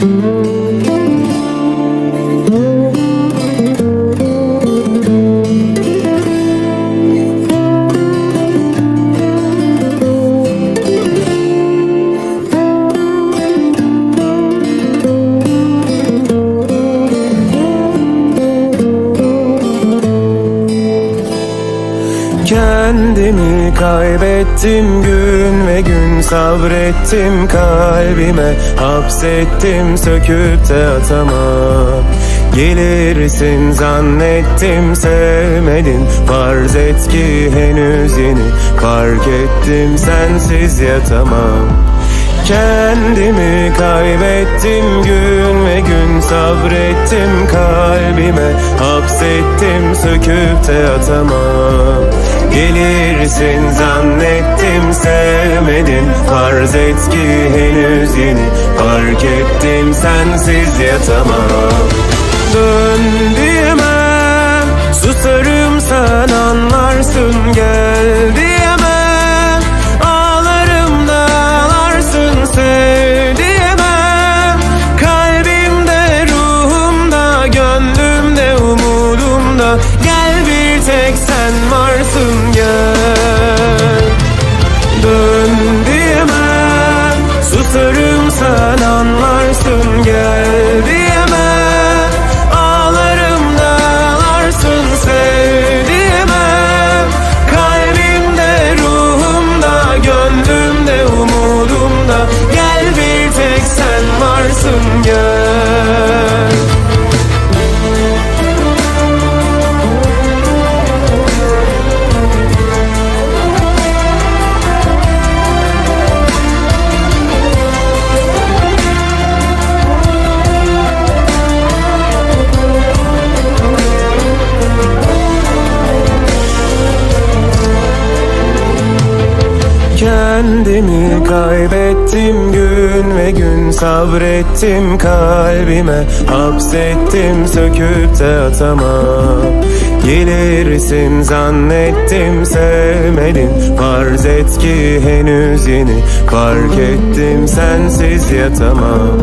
Música Kendimi kaybettim gün ve gün. Sabrettim kalbime Hapsettim söküp de atamam. Gelirsin zannettim sevmedin Farz et ki henüz yeni Fark ettim sensiz yatamam. Kendimi kaybettim gün sabrettim kalbime Hapsettim söküp de atamam. Gelirsin zannettim sevmedin. Farz et ki henüz yeni Fark ettim sensiz yatamam. Dön Susarım sen anlarsın gel Kaybettim gün ve gün sabrettim kalbime. Hapsettim söküp de atamam. Gelirsin zannettim sevmedin Farz et ki henüz yeni Fark ettim sensiz yatamam.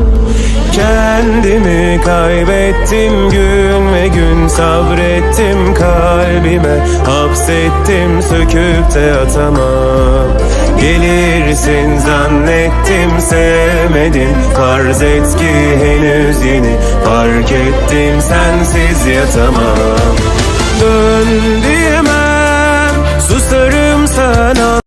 Kendimi kaybettim gün ve gün sabrettim kalbime. Hapsettim söküp de atamam Gelirsin zannettim sevmedin Farz et ki henüz yeni Fark ettim sensiz yatamam. Dön